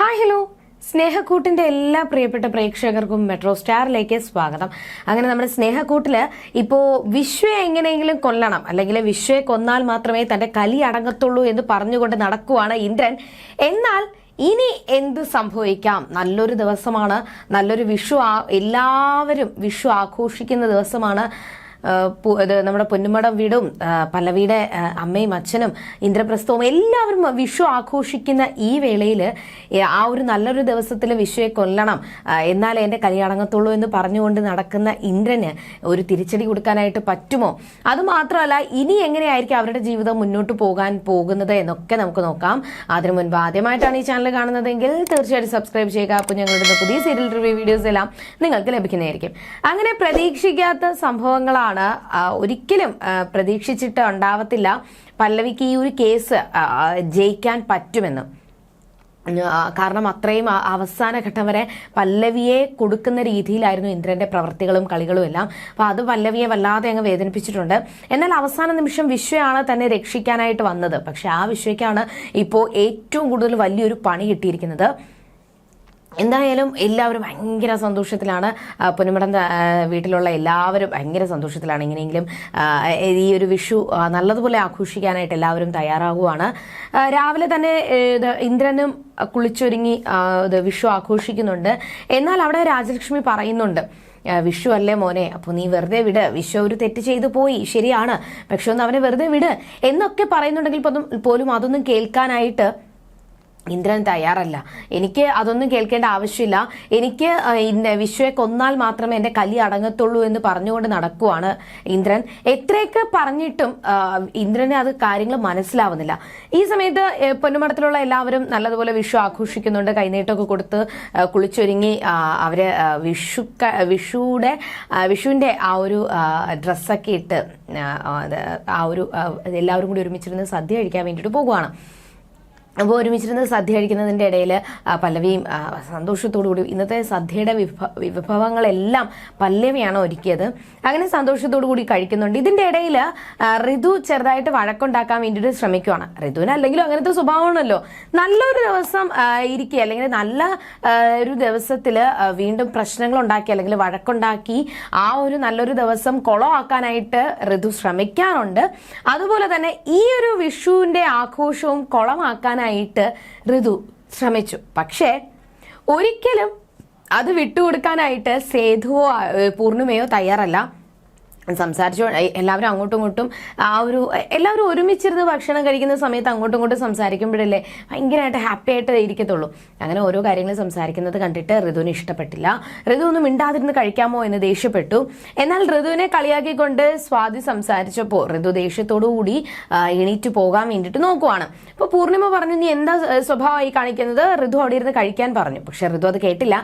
Hi hello. സ്നേഹക്കൂട്ടിന്റെ എല്ലാ പ്രിയപ്പെട്ട പ്രേക്ഷകർക്കും മെട്രോ സ്റ്റാറിലേക്ക് സ്വാഗതം. അങ്ങനെ നമ്മുടെ സ്നേഹക്കൂട്ടിൽ ഇപ്പോൾ വിശ്വയെ എങ്ങനെയെങ്കിലും കൊല്ലണം അല്ലെങ്കിൽ വിശ്വയെ കൊന്നാൽ മാത്രമേ തന്റെ കലി അടങ്ങത്തുള്ളൂ എന്ന് പറഞ്ഞുകൊണ്ട് നടക്കുവാണ് ഇന്ദ്രൻ. എന്നാൽ ഇനി എന്ത് സംഭവിക്കാം? നല്ലൊരു ദിവസമാണ്. നല്ലൊരു വിഷു എല്ലാവരും വിഷു ആഘോഷിക്കുന്ന ദിവസമാണ്. നമ്മുടെ പൊന്നുമടം വീടും പല്ലവിയുടെ അമ്മയും അച്ഛനും ഇന്ദ്രപ്രസ്ഥവും എല്ലാവരും വിഷു ആഘോഷിക്കുന്ന ഈ വേളയിൽ ആ ഒരു നല്ലൊരു ദിവസത്തിൽ വിഷുവെ കൊല്ലണം. എന്നാലേ എന്റെ കല്യാണങ്ങത്തുള്ളൂ എന്ന് പറഞ്ഞുകൊണ്ട് നടക്കുന്ന ഇന്ദ്രന് ഒരു തിരിച്ചടി കൊടുക്കാനായിട്ട് പറ്റുമോ? അതുമാത്രമല്ല ഇനി എങ്ങനെയായിരിക്കും അവരുടെ ജീവിതം മുന്നോട്ട് പോകാൻ പോകുന്നത് എന്നൊക്കെ നമുക്ക് നോക്കാം. അതിനു മുൻപ് ആദ്യമായിട്ടാണ് ഈ ചാനൽ കാണുന്നതെങ്കിൽ തീർച്ചയായിട്ടും സബ്സ്ക്രൈബ് ചെയ്യുക. അപ്പോൾ ഞങ്ങളുടെ പുതിയ സീരിയൽ റിവ്യൂ വീഡിയോസ് എല്ലാം നിങ്ങൾക്ക് ലഭിക്കുന്നതായിരിക്കും. അങ്ങനെ പ്രതീക്ഷിക്കാത്ത സംഭവങ്ങളാണ് ആ, ഒരിക്കലും പ്രതീക്ഷിച്ചിട്ട് ഉണ്ടാവത്തില്ല പല്ലവിക്ക് ഈ ഒരു കേസ് ജയിക്കാൻ പറ്റുമെന്ന്. കാരണം അത്രയും അവസാന ഘട്ടം വരെ പല്ലവിയെ കൊടുക്കുന്ന രീതിയിലായിരുന്നു ഇന്ദ്രന്റെ പ്രവർത്തികളും കളികളും എല്ലാം. അപ്പൊ അത് പല്ലവിയെ വല്ലാതെ അങ്ങ് വേദനിപ്പിച്ചിട്ടുണ്ട്. എന്നാൽ അവസാന നിമിഷം വിശ്വയാണ് തന്നെ രക്ഷിക്കാനായിട്ട് വന്നത്. പക്ഷെ ആ വിശ്വയ്ക്കാണ് ഇപ്പോൾ ഏറ്റവും കൂടുതൽ വലിയൊരു പണി കിട്ടിയിരിക്കുന്നത്. എന്തായാലും എല്ലാവരും ഭയങ്കര സന്തോഷത്തിലാണ്. പൊന്നുമടൻ പൊന്നുമടം വീട്ടിലുള്ള എല്ലാവരും ഭയങ്കര സന്തോഷത്തിലാണ്. ഇങ്ങനെയെങ്കിലും ഈ ഒരു വിഷു നല്ലതുപോലെ ആഘോഷിക്കാനായിട്ട് എല്ലാവരും തയ്യാറാകുവാണ് രാവിലെ തന്നെ ഇന്ദ്രനും കുളിച്ചൊരുങ്ങി വിഷു ആഘോഷിക്കുന്നുണ്ട്. എന്നാൽ അവിടെ രാജലക്ഷ്മി പറയുന്നുണ്ട് വിഷു അല്ലേ മോനെ അപ്പോൾ നീ വെറുതെ വിട്. വിഷു ഒരു തെറ്റ് ചെയ്തു പോയി. ശരിയാണ്. പക്ഷെ ഒന്ന് അവനെ വെറുതെ വിട് എന്നൊക്കെ പറയുന്നുണ്ടെങ്കിൽ പോലും അതൊന്നും കേൾക്കാനായിട്ട് ഇന്ദ്രൻ തയ്യാറല്ല. എനിക്ക് അതൊന്നും കേൾക്കേണ്ട ആവശ്യമില്ല. എനിക്ക് വിശ്വയെ കൊന്നാൽ മാത്രമേ എന്റെ കലി അടങ്ങത്തുള്ളൂ എന്ന് പറഞ്ഞുകൊണ്ട് നടക്കുവാണ് ഇന്ദ്രൻ. എത്രയൊക്കെ പറഞ്ഞിട്ടും ഇന്ദ്രനെ അത് കാര്യങ്ങൾ മനസ്സിലാവുന്നില്ല. ഈ സമയത്ത് പൊന്നുമടത്തിലുള്ള എല്ലാവരും നല്ലതുപോലെ വിഷു ആഘോഷിക്കുന്നുണ്ട്. കൈനീട്ടമൊക്കെ കൊടുത്ത് കുളിച്ചൊരുങ്ങി അവർ വിഷു വിഷുവിടെ വിഷുയുടെ ആ, ഒരു ഡ്രസ്സൊക്കെ ഇട്ട് ആ, ഒരു എല്ലാവരും കൂടി ഒരുമിച്ചിരുന്ന് സദ്യ കഴിക്കാൻ വേണ്ടിയിട്ട് പോകുവാണ്. അപ്പോൾ ഒരുമിച്ചിരുന്ന് സദ്യ കഴിക്കുന്നതിന്റെ ഇടയിൽ പല്ലവിയും സന്തോഷത്തോടുകൂടി സന്തോഷത്തോടു കൂടി ഇന്നത്തെ സദ്യയുടെ വിഭ വിഭവങ്ങളെല്ലാം പല്ലവിയാണ് ഒരുക്കിയത്. അങ്ങനെ സന്തോഷത്തോടു കൂടി കഴിക്കുന്നുണ്ട്. ഇതിന്റെ ഇടയിൽ ഋതു ചെറുതായിട്ട് വഴക്കുണ്ടാക്കാൻ വേണ്ടിയിട്ട് ശ്രമിക്കുവാണ്. ഋതുവിന് അല്ലെങ്കിലും അങ്ങനത്തെ സ്വഭാവമാണല്ലോ. നല്ലൊരു ദിവസം ഇരിക്കുക അല്ലെങ്കിൽ നല്ല ഒരു ദിവസത്തിൽ വീണ്ടും പ്രശ്നങ്ങൾ ഉണ്ടാക്കി അല്ലെങ്കിൽ വഴക്കുണ്ടാക്കി ആ ഒരു നല്ലൊരു ദിവസം കുളമാക്കാനായിട്ട് ഋതു ശ്രമിക്കാറുണ്ട്. അതുപോലെ തന്നെ ഈ ഒരു വിഷുവിന്റെ ആഘോഷവും കുളമാക്കാനായിട്ട് ഋതു ശ്രമിച്ചു. പക്ഷേ ഒരിക്കലും അത് വിട്ടുകൊടുക്കാനായിട്ട് സേതുവോ പൂർണിമയോ തയ്യാറല്ല. സംസാരിച്ചു. എല്ലാവരും അങ്ങോട്ടും ഇങ്ങോട്ടും ആ ഒരു എല്ലാവരും ഒരുമിച്ചിരുന്ന് ഭക്ഷണം കഴിക്കുന്ന സമയത്ത് അങ്ങോട്ടും ഇങ്ങോട്ടും സംസാരിക്കുമ്പോഴല്ലേ ഭയങ്കരമായിട്ട് ഹാപ്പി ആയിട്ട് ഇരിക്കത്തുള്ളൂ. അങ്ങനെ ഓരോ കാര്യങ്ങൾ സംസാരിക്കുന്നത് കണ്ടിട്ട് ഋതുവിന് ഇഷ്ടപ്പെട്ടില്ല. ഋതു ഒന്നും മിണ്ടാതിരുന്ന് കഴിക്കാമോ എന്ന് ദേഷ്യപ്പെട്ടു. എന്നാൽ ഋതുവിനെ കളിയാക്കിക്കൊണ്ട് സ്വാതി സംസാരിച്ചപ്പോൾ ഋതു ദേഷ്യത്തോടുകൂടി എണീറ്റ് പോകാൻ വേണ്ടിയിട്ട് നോക്കുവാണ്. അപ്പോൾ പൂർണിമ പറഞ്ഞു നീ എന്താ സ്വഭാവമായി കാണിക്കുന്നത്? ഋതു അവിടെ ഇരുന്ന് കഴിക്കാൻ പറഞ്ഞു. പക്ഷെ ഋതു അത് കേട്ടില്ല.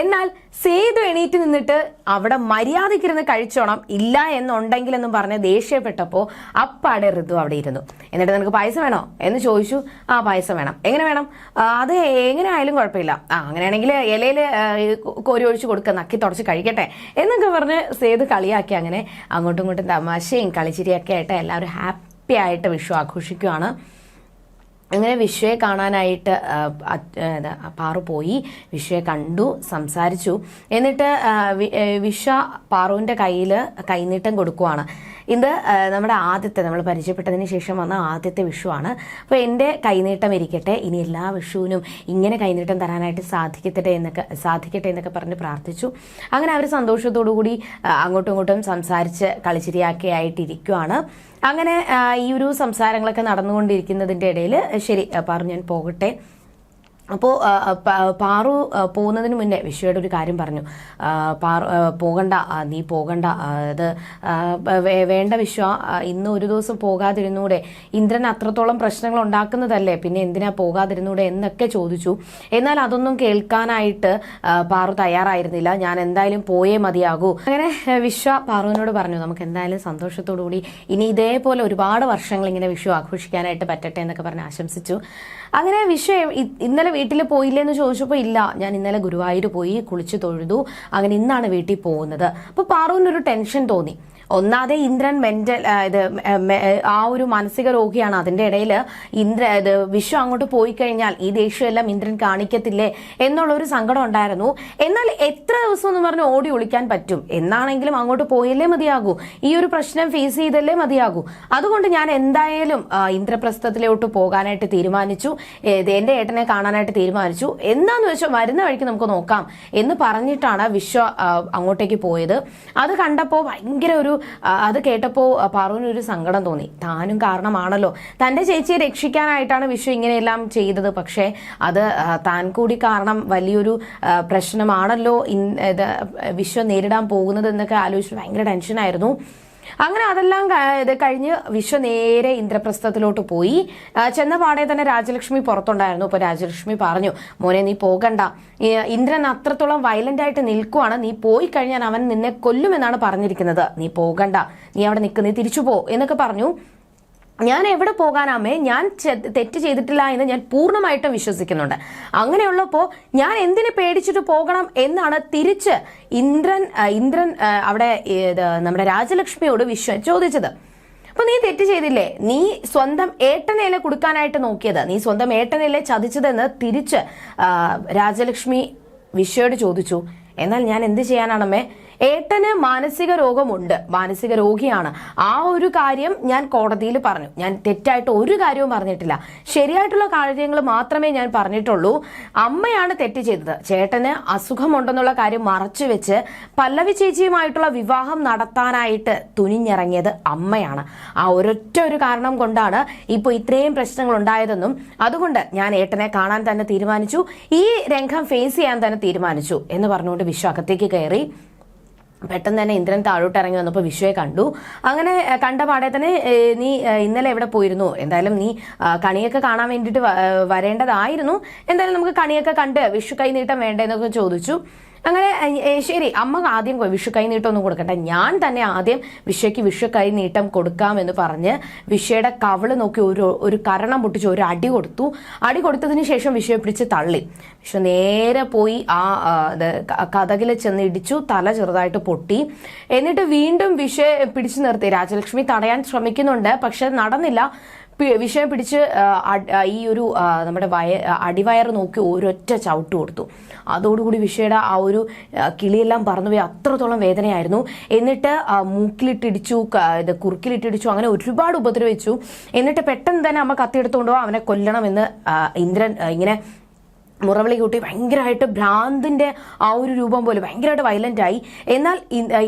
എന്നാൽ സേതു എണീറ്റ് നിന്നിട്ട് അവിടെ മര്യാദയ്ക്കിരുന്ന് കഴിച്ചോണം ഇല്ല എന്നുണ്ടെങ്കിലെന്നും പറഞ്ഞ് ദേഷ്യപ്പെട്ടപ്പോൾ അപ്പാടെ ഋതു അവിടെ ഇരുന്നു. എന്നിട്ട് നിനക്ക് പായസം വേണോ? എന്ന് ചോദിച്ചു. ആ പായസം വേണം. എങ്ങനെ വേണം? അത് എങ്ങനെ ആയാലും കുഴപ്പമില്ല. ആ അങ്ങനെയാണെങ്കിൽ ഇലയിൽ കോരി ഒഴിച്ച് കൊടുക്കുക നക്കി തുടച്ച് കഴിക്കട്ടെ എന്നൊക്കെ പറഞ്ഞ് സേതു കളിയാക്കി അങ്ങനെ അങ്ങോട്ടും ഇങ്ങോട്ടും തമാശയും കളിച്ചിരിയൊക്കെ ആയിട്ട് എല്ലാവരും ഹാപ്പി ആയിട്ട് വിഷു ആഘോഷിക്കുകയാണ് അങ്ങനെ വിശ്വയെ കാണാനായിട്ട് പാറു പോയി വിശ്വയെ കണ്ടു സംസാരിച്ചു. എന്നിട്ട് വിശ്വ പാറുവിന്റെ കയ്യിൽ കൈനീട്ടം കൊടുക്കുവാണ്. ഇത് നമ്മുടെ ആദ്യത്തെ നമ്മൾ പരിചയപ്പെട്ടതിന് ശേഷം വന്ന ആദ്യത്തെ വിഷുവാണ് അപ്പോൾ എന്റെ കൈനീട്ടം ഇരിക്കട്ടെ ഇനി എല്ലാ വിഷുവിനും ഇങ്ങനെ കൈനീട്ടം തരാനായിട്ട് സാധിക്കട്ടെ എന്നൊക്കെ സാധിക്കട്ടെ എന്നൊക്കെ പറഞ്ഞ് പ്രാർത്ഥിച്ചു. അങ്ങനെ അവർ സന്തോഷത്തോടു കൂടി അങ്ങോട്ടും ഇങ്ങോട്ടും സംസാരിച്ച് കളിച്ചിരിയാക്കി ആയിട്ടിരിക്കുവാണ്. അങ്ങനെ ഈ ഒരു സംസാരങ്ങളൊക്കെ നടന്നുകൊണ്ടിരിക്കുന്നതിന്റെ ഇടയിൽ ശരി പറഞ്ഞു ഞാൻ പോകട്ടെ. അപ്പോൾ പാറു പോകുന്നതിന് മുന്നേ വിശ്വയുടെ ഒരു കാര്യം പറഞ്ഞു. പാറു പോകണ്ട നീ പോകണ്ട അത് വേണ്ട വിശ്വ ഇന്ന് ഒരു ദിവസം പോകാതിരുന്നൂടെ. ഇന്ദ്രൻ അത്രത്തോളം പ്രശ്നങ്ങൾ ഉണ്ടാക്കുന്നതല്ലേ? പിന്നെ എന്തിനാ പോകാതിരുന്നൂടെ എന്നൊക്കെ ചോദിച്ചു. എന്നാൽ അതൊന്നും കേൾക്കാനായിട്ട് പാറു തയ്യാറായിരുന്നില്ല. ഞാൻ എന്തായാലും പോയേ മതിയാകൂ. അങ്ങനെ വിശ്വ പാറുവിനോട് പറഞ്ഞു നമുക്ക് എന്തായാലും സന്തോഷത്തോടു കൂടി ഇനി ഇതേപോലെ ഒരുപാട് വർഷങ്ങൾ ഇങ്ങനെ വിഷു ആഘോഷിക്കാനായിട്ട് പറ്റട്ടെ എന്നൊക്കെ പറഞ്ഞ് ആശംസിച്ചു. അങ്ങനെ വിഷയം ഇന്നലെ വീട്ടിൽ പോയില്ലേന്ന് ചോദിച്ചപ്പോൾ ഇല്ല ഞാൻ ഇന്നലെ ഗുരുവായൂർ പോയി കുളിച്ച് തൊഴുതു അങ്ങനെ ഇന്നാണ് വീട്ടിൽ പോകുന്നത്. അപ്പോൾ പാറുവിനൊരു ടെൻഷൻ തോന്നി. ഒന്നാതെ ഇന്ദ്രൻ മെന്റൽ ഇത് ആ ഒരു മാനസിക രോഗിയാണ്. അതിന്റെ ഇടയിൽ ഇന്ദ്ര ഇത് വിശ്വം അങ്ങോട്ട് പോയി കഴിഞ്ഞാൽ ഈ ദേഷ്യമെല്ലാം ഇന്ദ്രൻ കാണിക്കത്തില്ലേ എന്നുള്ള ഒരു സങ്കടം ഉണ്ടായിരുന്നു. എന്നാൽ എത്ര ദിവസം എന്ന് പറഞ്ഞ് ഓടി ഒളിക്കാൻ പറ്റും? എന്നാണെങ്കിലും അങ്ങോട്ട് പോയല്ലേ മതിയാകൂ. ഈ ഒരു പ്രശ്നം ഫേസ് ചെയ്തല്ലേ മതിയാകൂ. അതുകൊണ്ട് ഞാൻ എന്തായാലും ഇന്ദ്രപ്രസ്ഥത്തിലോട്ട് പോകാനായിട്ട് തീരുമാനിച്ചു. എന്റെ ഏട്ടനെ കാണാനായിട്ട് തീരുമാനിച്ചു. എന്താന്ന് വെച്ചാൽ വരുന്ന വഴിക്ക് നമുക്ക് നോക്കാം എന്ന് പറഞ്ഞിട്ടാണ് വിശ്വ അങ്ങോട്ടേക്ക് പോയത്. അത് കണ്ടപ്പോൾ ഭയങ്കര ഒരു അത് കേട്ടപ്പോൾ പാറുവിന് ഒരു സങ്കടം തോന്നി. താനും കാരണമാണല്ലോ. തന്റെ ചേച്ചിയെ രക്ഷിക്കാനായിട്ടാണ് വിഷു ഇങ്ങനെയെല്ലാം ചെയ്തത്. പക്ഷേ അത് താൻ കൂടി കാരണം വലിയൊരു പ്രശ്നമാണല്ലോ ഇത് വിശ്വ നേരിടാൻ പോകുന്നത് എന്നൊക്കെ ആലോചിച്ച് ഭയങ്കര ടെൻഷനായിരുന്നു. അങ്ങനെ അതെല്ലാം കഴിഞ്ഞ് വിശ്വ നേരെ ഇന്ദ്രപ്രസ്ഥത്തിലോട്ട് പോയി. ചെന്നപാടെ തന്നെ രാജലക്ഷ്മി പുറത്തുണ്ടായിരുന്നു. അപ്പൊ രാജലക്ഷ്മി പറഞ്ഞു മോനെ നീ പോകണ്ട. ഇന്ദ്രൻ അത്രത്തോളം വയലന്റ് ആയിട്ട് നിൽക്കുവാണ്. നീ പോയി കഴിഞ്ഞാൽ അവൻ നിന്നെ കൊല്ലുമെന്നാണ് പറഞ്ഞിരിക്കുന്നത്. നീ പോകണ്ട. നീ അവിടെ നിൽക്ക് നീ തിരിച്ചു പോ. എന്നൊക്കെ പറഞ്ഞു. ഞാൻ എവിടെ പോകാനാമേ ഞാൻ തെറ്റ് ചെയ്തിട്ടില്ല എന്ന് ഞാൻ പൂർണമായിട്ടും വിശ്വസിക്കുന്നുണ്ട്. അങ്ങനെയുള്ളപ്പോൾ ഞാൻ എന്തിനു പേടിച്ചിട്ട് പോകണം എന്നാണ് തിരിച്ച് ഇന്ദ്രൻ ഇന്ദ്രൻ അവിടെ നമ്മുടെ രാജലക്ഷ്മിയോട് വിശ്വ ചോദിച്ചത്. അപ്പൊ നീ തെറ്റ് ചെയ്തില്ലേ? നീ സ്വന്തം ഏട്ടനയിലെ കൊടുക്കാനായിട്ട് നോക്കിയത്. നീ സ്വന്തം ഏട്ടനയിലെ ചതിച്ചതെന്ന് തിരിച്ച് രാജലക്ഷ്മി വിശ്വയോട് ചോദിച്ചു. എന്നാൽ ഞാൻ എന്ത് ചെയ്യാനാണമ്മേ? ഏട്ടന് മാനസിക രോഗമുണ്ട്. മാനസിക രോഗിയാണ്. ആ ഒരു കാര്യം ഞാൻ കോടതിയിൽ പറഞ്ഞു. ഞാൻ തെറ്റായിട്ട് ഒരു കാര്യവും പറഞ്ഞിട്ടില്ല. ശരിയായിട്ടുള്ള കാര്യങ്ങൾ മാത്രമേ ഞാൻ പറഞ്ഞിട്ടുള്ളൂ. അമ്മയാണ് തെറ്റ് ചെയ്തത്. ചേട്ടന് അസുഖമുണ്ടെന്നുള്ള കാര്യം മറച്ചു വെച്ച് പല്ലവി ചേച്ചിയുമായിട്ടുള്ള വിവാഹം നടത്താനായിട്ട് തുനിഞ്ഞിറങ്ങിയത് അമ്മയാണ്. ആ ഒരൊറ്റ ഒരു കാരണം കൊണ്ടാണ് ഇപ്പൊ ഇത്രയും പ്രശ്നങ്ങൾ ഉണ്ടായതെന്നും അതുകൊണ്ട് ഞാൻ ഏട്ടനെ കാണാൻ തന്നെ തീരുമാനിച്ചു. ഈ രംഗം ഫേസ് ചെയ്യാൻ തന്നെ തീരുമാനിച്ചു എന്ന് പറഞ്ഞുകൊണ്ട് വിശ്വ അകത്തേക്ക് കയറി. പെട്ടെന്ന് തന്നെ ഇന്ദ്രൻ താഴോട്ട് ഇറങ്ങി വന്നപ്പോൾ വിശ്വയെ കണ്ടു. അങ്ങനെ കണ്ട പാടെ തന്നെ നീ ഇന്നലെ എവിടെ പോയിരുന്നു? എന്തായാലും നീ കണിയൊക്കെ കാണാൻ വേണ്ടിയിട്ട് വരേണ്ടതായിരുന്നു. എന്തായാലും നമുക്ക് കണിയൊക്കെ കണ്ട് വിഷു കൈനീട്ടം നീട്ടം വേണ്ടേന്നൊക്കെ ചോദിച്ചു. അങ്ങനെ ശരി അമ്മ ആദ്യം വിഷു കൈ നീട്ടം ഒന്നും കൊടുക്കട്ടെ ഞാൻ തന്നെ ആദ്യം വിഷയ്ക്ക് വിഷു കൈ നീട്ടം കൊടുക്കാം എന്ന് പറഞ്ഞ് വിഷയുടെ കവൾ നോക്കി ഒരു ഒരു കരണം പൊട്ടിച്ച് ഒരു അടി കൊടുത്തു. അടി കൊടുത്തതിന് ശേഷം വിഷയെ പിടിച്ച് തള്ളി. വിഷു നേരെ പോയി ആ കഥകിൽ ചെന്ന് ഇടിച്ചു തല ചെറുതായിട്ട് പൊട്ടി. എന്നിട്ട് വീണ്ടും വിഷയെ പിടിച്ചു നിർത്തി. രാജലക്ഷ്മി തടയാൻ ശ്രമിക്കുന്നുണ്ട് പക്ഷെ നടന്നില്ല. വിഷയം പിടിച്ച് ഈ ഒരു നമ്മുടെ വയ അടിവയർ നോക്കി ഒരൊറ്റ ചവിട്ട് കൊടുത്തു. അതോടുകൂടി വിഷയുടെ ആ ഒരു കിളിയെല്ലാം പറന്നുപോയി അത്രത്തോളം വേദനയായിരുന്നു. എന്നിട്ട് മൂക്കിലിട്ടിടിച്ചു ഇത് കുറുക്കിലിട്ടിടിച്ചു അങ്ങനെ ഒരുപാട് ഉപദ്രവിച്ചു. എന്നിട്ട് പെട്ടെന്ന് തന്നെ അമ്മ കത്തിയെടുത്തുകൊണ്ടോ അവനെ കൊല്ലണമെന്ന് ഇന്ദ്രൻ ഇങ്ങനെ മുറവിളി കൂട്ടി ഭയങ്കരമായിട്ട് ഭ്രാന്തിന്റെ ആ ഒരു രൂപം പോലെ ഭയങ്കരമായിട്ട് വയലന്റ് ആയി. എന്നാൽ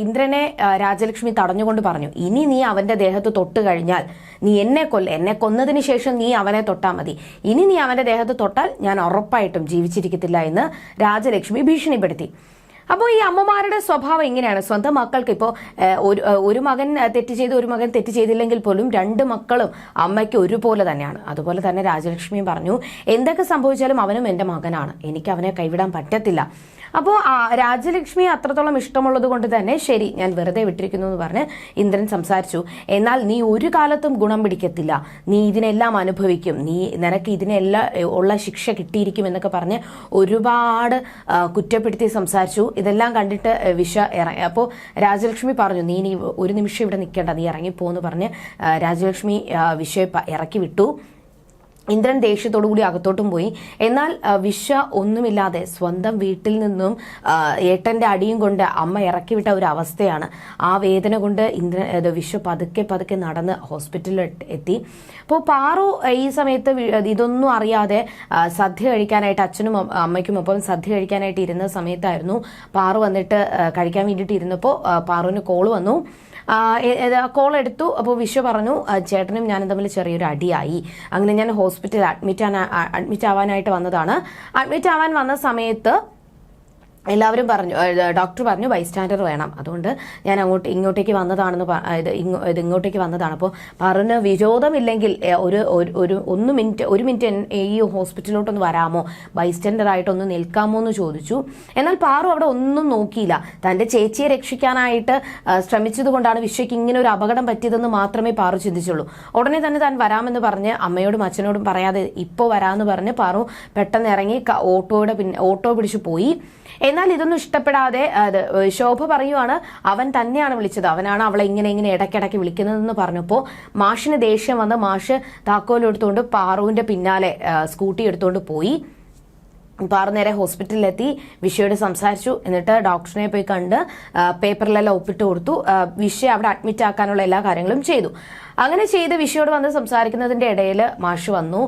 ഇന്ദ്രനെ രാജലക്ഷ്മി തടഞ്ഞുകൊണ്ട് പറഞ്ഞു ഇനി നീ അവന്റെ ദേഹത്ത് തൊട്ട് കഴിഞ്ഞാൽ നീ എന്നെ കൊല്ല എന്നെ കൊന്നതിന് ശേഷം നീ അവനെ തൊട്ടാൽ മതി. ഇനി നീ അവന്റെ ദേഹത്ത് തൊട്ടാൽ ഞാൻ ഉറപ്പായിട്ടും ജീവിച്ചിരിക്കത്തില്ല എന്ന് രാജലക്ഷ്മി ഭീഷണിപ്പെടുത്തി. അപ്പോൾ ഈ അമ്മമാരുടെ സ്വഭാവം എങ്ങനെയാണ്? സ്വന്തം മക്കൾക്ക് ഇപ്പോൾ ഒരു ഒരു മകൻ തെറ്റ് ചെയ്ത് ഒരു മകൻ തെറ്റ് ചെയ്തില്ലെങ്കിൽ പോലും രണ്ട് മക്കളും അമ്മയ്ക്ക് ഒരുപോലെ തന്നെയാണ്. അതുപോലെ തന്നെ രാജലക്ഷ്മിയും പറഞ്ഞു എന്തൊക്കെ സംഭവിച്ചാലും അവനും എന്റെ മകനാണ്. എനിക്ക് അവനെ കൈവിടാൻ പറ്റത്തില്ല. അപ്പോൾ രാജലക്ഷ്മി അത്രത്തോളം ഇഷ്ടമുള്ളത് കൊണ്ട് തന്നെ ശരി ഞാൻ വെറുതെ വിട്ടിരിക്കുന്നു എന്ന് പറഞ്ഞ് ഇന്ദ്രൻ സംസാരിച്ചു. എന്നാൽ നീ ഒരു കാലത്തും ഗുണം പിടിക്കത്തില്ല. നീ ഇതിനെല്ലാം അനുഭവിക്കും. നീ നിനക്ക് ഇതിനെല്ലാം ഉള്ള ശിക്ഷ കിട്ടിയിരിക്കും എന്നൊക്കെ പറഞ്ഞ് ഒരുപാട് കുറ്റപ്പെടുത്തി സംസാരിച്ചു. ഇതെല്ലാം കണ്ടിട്ട് വിഷ ഇറങ്ങി. അപ്പോൾ രാജലക്ഷ്മി പറഞ്ഞു നീ ഇനി ഒരു നിമിഷം ഇവിടെ നിൽക്കേണ്ട. നീ ഇറങ്ങിപ്പോന്ന് പറഞ്ഞ് രാജലക്ഷ്മി വിഷയ ഇറക്കി വിട്ടു. ഇന്ദ്രൻ ദേഷ്യത്തോടു കൂടി അകത്തോട്ടും പോയി. എന്നാൽ വിശ്വ ഒന്നുമില്ലാതെ സ്വന്തം വീട്ടിൽ നിന്നും ഏട്ടന്റെ അടിയും കൊണ്ട് അമ്മ ഇറക്കിവിട്ട ഒരു അവസ്ഥയാണ്. ആ വേദന കൊണ്ട് ഇന്ദ്രൻ വിശ്വ പതുക്കെ പതുക്കെ നടന്ന് ഹോസ്പിറ്റലിൽ എത്തി- അപ്പോൾ പാറു ഈ സമയത്ത് ഇതൊന്നും അറിയാതെ സദ്യ കഴിക്കാനായിട്ട് അച്ഛനും അമ്മയ്ക്കും ഒപ്പം സദ്യ കഴിക്കാനായിട്ട് ഇരുന്ന സമയത്തായിരുന്നു. പാറു വന്നിട്ട് കഴിക്കാൻ വേണ്ടിയിട്ട് ഇരുന്നപ്പോൾ പാറുവിന് കോൾ വന്നു. കോൾ എടുത്തു. അപ്പോൾ വിശ്വ പറഞ്ഞു ചേട്ടനും ഞാനും തമ്മിൽ ചെറിയൊരു അടിയായി. അങ്ങനെ ഞാൻ ഹോസ്പിറ്റലിൽ അഡ്മിറ്റ് അഡ്മിറ്റ് ആവാനായിട്ട് വന്നതാണ്. അഡ്മിറ്റ് ആവാൻ വന്ന സമയത്ത് എല്ലാവരും പറഞ്ഞു ഡോക്ടർ പറഞ്ഞു ബൈസ്റ്റാൻഡർ വേണം. അതുകൊണ്ട് ഞാൻ അങ്ങോട്ട് ഇങ്ങോട്ടേക്ക് വന്നതാണെന്ന് ഇത് ഇത് ഇങ്ങോട്ടേക്ക് വന്നതാണ്. അപ്പോൾ പറഞ്ഞു വിരോധമില്ലെങ്കിൽ ഒരു ഒരു- ഒന്ന് മിനിറ്റ് ഒരു മിനിറ്റ് ഈ ഹോസ്പിറ്റലിലോട്ടൊന്ന് വരാമോ? ബൈസ്റ്റാൻഡർ ആയിട്ടൊന്ന് നിൽക്കാമോ എന്ന് ചോദിച്ചു. എന്നാൽ പാറു അവിടെ ഒന്നും നോക്കിയില്ല. തന്റെ ചേച്ചിയെ രക്ഷിക്കാനായിട്ട് ശ്രമിച്ചതുകൊണ്ടാണ് ശ്രമിച്ചത് കൊണ്ടാണ് വിശ്വയ്ക്ക് ഇങ്ങനെ ഒരു അപകടം പറ്റിയതെന്ന് മാത്രമേ പാറു ചിന്തിച്ചുള്ളൂ. ഉടനെ തന്നെ താൻ വരാമെന്ന് പറഞ്ഞ് അമ്മയോടും അച്ഛനോടും പറയാതെ ഇപ്പോൾ വരാമെന്ന് പറഞ്ഞ് പാറു പെട്ടെന്ന് ഇറങ്ങി ഓട്ടോയുടെ പിന്നെ ഓട്ടോ പിടിച്ചു പോയി. എന്നാൽ ഇതൊന്നും ഇഷ്ടപ്പെടാതെ അത് ശോഭ പറയുവാണ് അവൻ തന്നെയാണ് വിളിച്ചത്. അവനാണ് അവളെ ഇങ്ങനെ ഇങ്ങനെ ഇടയ്ക്കിടയ്ക്ക് വിളിക്കുന്നതെന്ന് പറഞ്ഞപ്പോൾ മാഷിന് ദേഷ്യം വന്ന് മാഷ് താക്കോൽ എടുത്തുകൊണ്ട് പാറുവിന്റെ പിന്നാലെ സ്കൂട്ടി എടുത്തുകൊണ്ട് പോയി. പാറു നേരെ ഹോസ്പിറ്റലിലെത്തി വിഷയോട് സംസാരിച്ചു. എന്നിട്ട് ഡോക്ടറിനെ പോയി കണ്ട് പേപ്പറിലെല്ലാം ഒപ്പിട്ട് കൊടുത്തു. വിഷയെ അവിടെ അഡ്മിറ്റ് ആക്കാനുള്ള എല്ലാ കാര്യങ്ങളും ചെയ്തു. അങ്ങനെ ചെയ്ത് വിഷയോട് വന്ന് സംസാരിക്കുന്നതിന്റെ ഇടയിൽ മാഷ് വന്നു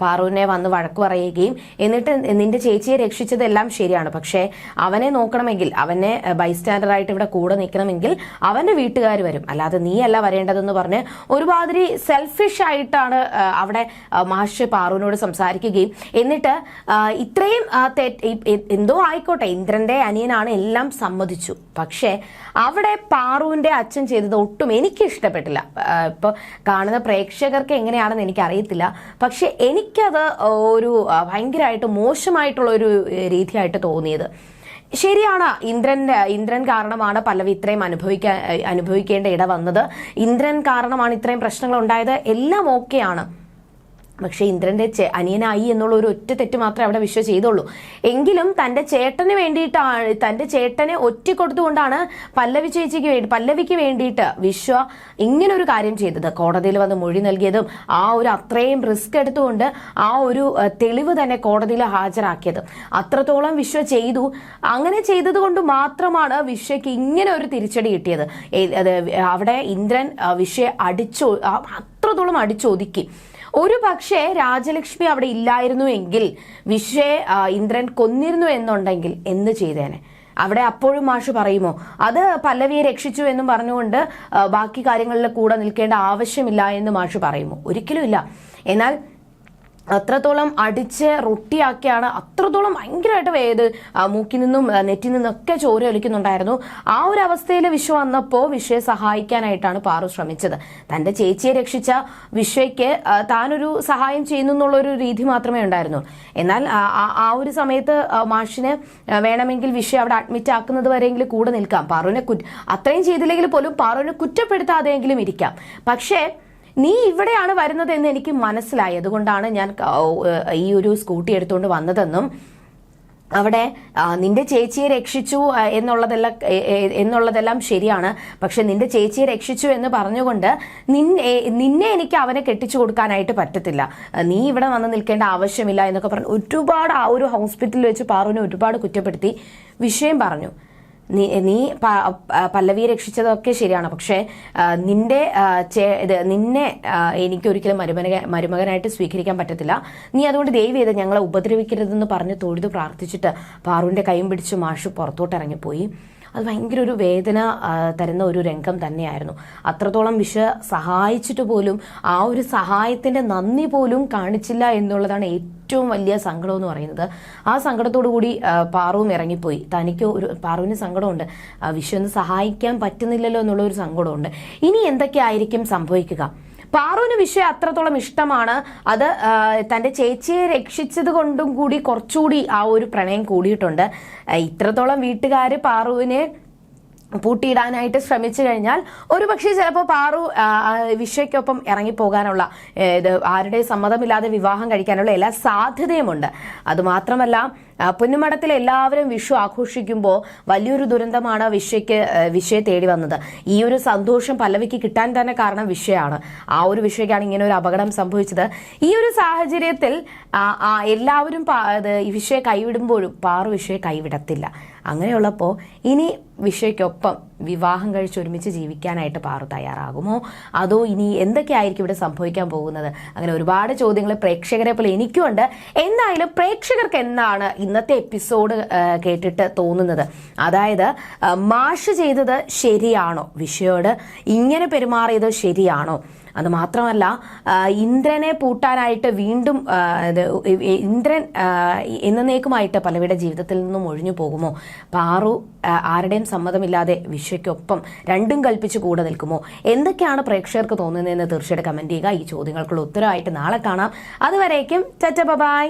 പാറുവിനെ വന്ന് വഴക്ക് പറയുകയും. എന്നിട്ട് നിന്റെ ചേച്ചിയെ രക്ഷിച്ചതെല്ലാം ശരിയാണ്. പക്ഷേ അവനെ നോക്കണമെങ്കിൽ അവനെ ബൈസ്റ്റാൻഡർ ആയിട്ട് ഇവിടെ കൂടെ നിൽക്കണമെങ്കിൽ അവന്റെ വീട്ടുകാർ വരും. അല്ലാതെ നീയല്ല വരേണ്ടതെന്ന് പറഞ്ഞ് ഒരുമാതിരി സെൽഫിഷ് ആയിട്ടാണ് അവിടെ മാഷ് പാറുവിനോട് സംസാരിക്കുകയും. എന്നിട്ട് ഇത്രയും എന്തോ ആയിക്കോട്ടെ ഇന്ദ്രന്റെ അനിയനാണ് എല്ലാം സമ്മതിച്ചു. പക്ഷേ അവിടെ പാറുവിന്റെ അച്ഛൻ ചെയ്തത് ഒട്ടും എനിക്ക് ഇഷ്ടപ്പെട്ടില്ല ഇപ്പോൾ കാണുന്ന പ്രേക്ഷകർക്ക് എങ്ങനെയാണെന്ന് എനിക്ക് പക്ഷേ എനിക്കത് ഒരു ഭയങ്കരമായിട്ട് മോശമായിട്ടുള്ള ഒരു രീതിയായിട്ട് തോന്നിയത്. ശരിയാണ് ഇന്ദ്രൻ ഇന്ദ്രൻ കാരണമാണ് പല്ലവി ഇത്രയും അനുഭവിക്കാൻ അനുഭവിക്കേണ്ട ഇട വന്നത്. ഇന്ദ്രൻ കാരണമാണ് ഇത്രയും പ്രശ്നങ്ങൾ ഉണ്ടായത് എല്ലാം ഓക്കെയാണ്. പക്ഷെ ഇന്ദ്രന്റെ അനിയനായി എന്നുള്ള ഒരു ഒറ്റ തെറ്റ് മാത്രമേ അവിടെ വിശ്വ ചെയ്തുള്ളൂ. എങ്കിലും തന്റെ ചേട്ടന് വേണ്ടിയിട്ടാണ് തന്റെ ചേട്ടനെ ഒറ്റ കൊടുത്തുകൊണ്ടാണ് പല്ലവി ചേച്ചിക്ക് വേണ്ടി പല്ലവിക്ക് വേണ്ടിയിട്ട് വിശ്വ ഇങ്ങനെ ഒരു കാര്യം ചെയ്തത്. കോടതിയിൽ വന്ന് മൊഴി നൽകിയതും ആ ഒരു അത്രയും റിസ്ക് എടുത്തുകൊണ്ട് ആ ഒരു തെളിവ് തന്നെ കോടതിയിൽ ഹാജരാക്കിയത്. അത്രത്തോളം വിശ്വ ചെയ്തു. അങ്ങനെ ചെയ്തത് കൊണ്ട് മാത്രമാണ് വിശ്വയ്ക്ക് ഇങ്ങനെ ഒരു തിരിച്ചടി കിട്ടിയത്. അവിടെ ഇന്ദ്രൻ വിശ്വയെ അടിച്ചോ അത്രത്തോളം അടിച്ചൊതുക്കി. ഒരു പക്ഷേ രാജലക്ഷ്മി അവിടെ ഇല്ലായിരുന്നു എങ്കിൽ വിശ്വയെ ഇന്ദ്രൻ കൊന്നിരുന്നു എന്നുണ്ടെങ്കിൽ എന്ത് ചെയ്തേനെ? അവിടെ അപ്പോഴും മാഷ് പറയുമോ അത് പല്ലവിയെ രക്ഷിച്ചു എന്നും പറഞ്ഞുകൊണ്ട് ബാക്കി കാര്യങ്ങളിൽ കൂടെ നിൽക്കേണ്ട ആവശ്യമില്ല എന്ന് മാഷ് പറയുമോ? ഒരിക്കലും ഇല്ല. എന്നാൽ അത്രത്തോളം അടിച്ച് റൊട്ടിയാക്കിയാണ് അത്രത്തോളം ഭയങ്കരമായിട്ട് വേത് മൂക്കിൽ നിന്നും നെറ്റിൽ നിന്നൊക്കെ ചോര ഒലിക്കുന്നുണ്ടായിരുന്നു. ആ ഒരു അവസ്ഥയിൽ വിശ്വ വന്നപ്പോൾ വിശ്വയെ സഹായിക്കാനായിട്ടാണ് പാറു ശ്രമിച്ചത്. തന്റെ ചേച്ചിയെ രക്ഷിച്ച വിശ്വയ്ക്ക് ആ, താനൊരു സഹായം ചെയ്യുന്നു എന്നുള്ളൊരു രീതി മാത്രമേ ഉണ്ടായിരുന്നു. എന്നാൽ ആ- ഒരു സമയത്ത് മാഷിന് വേണമെങ്കിൽ വിശ്വ അവിടെ അഡ്മിറ്റ് ആക്കുന്നത് വരെയെങ്കിലും കൂടെ നിൽക്കാം. പാറുവിനെ കുറ്റ അത്രയും ചെയ്തില്ലെങ്കിൽ പോലും പാറുവിനെ കുറ്റപ്പെടുത്താതെയെങ്കിലും ഇരിക്കാം. പക്ഷേ നീ ഇവിടെയാണ് വരുന്നത് എന്ന് എനിക്ക് മനസ്സിലായി. അതുകൊണ്ടാണ് ഞാൻ ഈ ഒരു സ്കൂട്ടി എടുത്തുകൊണ്ട് വന്നതെന്നും അവിടെ നിന്റെ ചേച്ചിയെ രക്ഷിച്ചു എന്നുള്ളതെല്ലാം എന്നുള്ളതെല്ലാം ശരിയാണ്. പക്ഷെ നിന്റെ ചേച്ചിയെ രക്ഷിച്ചു എന്ന് പറഞ്ഞുകൊണ്ട് നിന്നെ നിന്നെ എനിക്ക് അവനെ കെട്ടിച്ചു കൊടുക്കാനായിട്ട് പറ്റത്തില്ല. നീ ഇവിടെ വന്ന് നിൽക്കേണ്ട ആവശ്യമില്ല എന്നൊക്കെ പറഞ്ഞു ഒരുപാട് ആ ഒരു ഹോസ്പിറ്റലിൽ വെച്ച് പാറുവിനെ ഒരുപാട് കുറ്റപ്പെടുത്തി. വിഷയം പറഞ്ഞു. നീ നീ പല്ലവിയെ രക്ഷിച്ചതൊക്കെ ശരിയാണ്. പക്ഷേ നിന്റെ ഇത് നിന്നെ എനിക്ക് മരുമകൻ മരുമകനായിട്ട് സ്വീകരിക്കാൻ പറ്റത്തില്ല. നീ അതുകൊണ്ട് ദൈവം ചെയ്ത് ഞങ്ങളെ ഉപദ്രവിക്കരുതെന്ന് പറഞ്ഞ് തൊഴുത് പ്രാർത്ഥിച്ചിട്ട് പാറുവിന്റെ കൈയും പിടിച്ച് മാഷു പുറത്തോട്ട് ഇറങ്ങിപ്പോയി അത് ഭയങ്കര ഒരു വേദന തരുന്ന ഒരു രംഗം തന്നെയായിരുന്നു. അത്രത്തോളം വിഷ സഹായിച്ചിട്ട് പോലും ആ ഒരു സഹായത്തിന്റെ നന്ദി പോലും കാണിച്ചില്ല എന്നുള്ളതാണ് ഏറ്റവും വലിയ സങ്കടം എന്ന് പറയുന്നത്. ആ സങ്കടത്തോടു കൂടി പാറുവും ഇറങ്ങിപ്പോയി. തനിക്ക് ഒരു പാറുവിന് സങ്കടമുണ്ട്. വിഷു ഒന്ന് സഹായിക്കാൻ പറ്റുന്നില്ലല്ലോ എന്നുള്ള ഒരു സങ്കടമുണ്ട്. ഇനി എന്തൊക്കെയായിരിക്കും സംഭവിക്കുക? പാറുവിന് വിഷയം അത്രത്തോളം ഇഷ്ടമാണ്. അത് തന്റെ ചേച്ചിയെ രക്ഷിച്ചത് കൊണ്ടും കൂടി കുറച്ചുകൂടി ആ ഒരു പ്രണയം കൂടിയിട്ടുണ്ട്. ഇത്രത്തോളം വീട്ടുകാർ പാറുവിനെ പൂട്ടിയിടാനായിട്ട് ശ്രമിച്ചു കഴിഞ്ഞാൽ ഒരു പക്ഷേ ചിലപ്പോൾ പാറു വിഷയ്ക്കൊപ്പം ഇറങ്ങിപ്പോകാനുള്ള ഇത് ആരുടെയും സമ്മതമില്ലാതെ വിവാഹം കഴിക്കാനുള്ള എല്ലാ സാധ്യതയുമുണ്ട്. അതുമാത്രമല്ല പൊന്നുമടത്തിൽ എല്ലാവരും വിഷു ആഘോഷിക്കുമ്പോൾ വലിയൊരു ദുരന്തമാണ് വിഷയ്ക്ക് വിഷയെ തേടി വന്നത്. ഈ ഒരു സന്തോഷം പല്ലവിക്ക് കിട്ടാൻ തന്നെ കാരണം വിഷയാണ്. ആ ഒരു വിഷയ്ക്കാണ് ഇങ്ങനെ ഒരു അപകടം സംഭവിച്ചത്. ഈ ഒരു സാഹചര്യത്തിൽ എല്ലാവരും ഈ വിഷയെ കൈവിടുമ്പോഴും പാറു വിഷയെ കൈവിടത്തില്ല. അങ്ങനെയുള്ളപ്പോൾ ഇനി വിഷയ്ക്കൊപ്പം വിവാഹം കഴിച്ച് ഒരുമിച്ച് ജീവിക്കാനായിട്ട് പാറു തയ്യാറാകുമോ? അതോ ഇനി എന്തൊക്കെ ആയിരിക്കും ഇവിടെ സംഭവിക്കാൻ പോകുന്നത്? അങ്ങനെ ഒരുപാട് ചോദ്യങ്ങൾ പ്രേക്ഷകരെ പോലെ എനിക്കുണ്ട് എന്തായാലും പ്രേക്ഷകർക്ക് എന്താണ് ഇന്നത്തെ എപ്പിസോഡ് കേട്ടിട്ട് തോന്നുന്നത്? അതായത് മാഷ് ചെയ്തത് ശരിയാണോ? വിഷയോട് ഇങ്ങനെ പെരുമാറിയത് ശരിയാണോ? അത് മാത്രമല്ല ഇന്ദ്രനെ പൂട്ടാനായിട്ട് വീണ്ടും ഇന്ദ്രൻ എന്നേക്കുമായിട്ട് പലവിടെ ജീവിതത്തിൽ നിന്നും ഒഴിഞ്ഞു പോകുമോ? പാറു ആരുടെയും സമ്മതമില്ലാതെ വിശ്വയ്ക്കൊപ്പം രണ്ടും കൽപ്പിച്ച് കൂടെ നിൽക്കുമോ? എന്തൊക്കെയാണ് പ്രേക്ഷകർക്ക് തോന്നുന്നതെന്ന് തീർച്ചയായിട്ടും കമന്റ് ചെയ്യുക. ഈ ചോദ്യങ്ങൾക്കുള്ള ഉത്തരവായിട്ട് നാളെ കാണാം. അതുവരേക്കും ചച്ച ബൈ.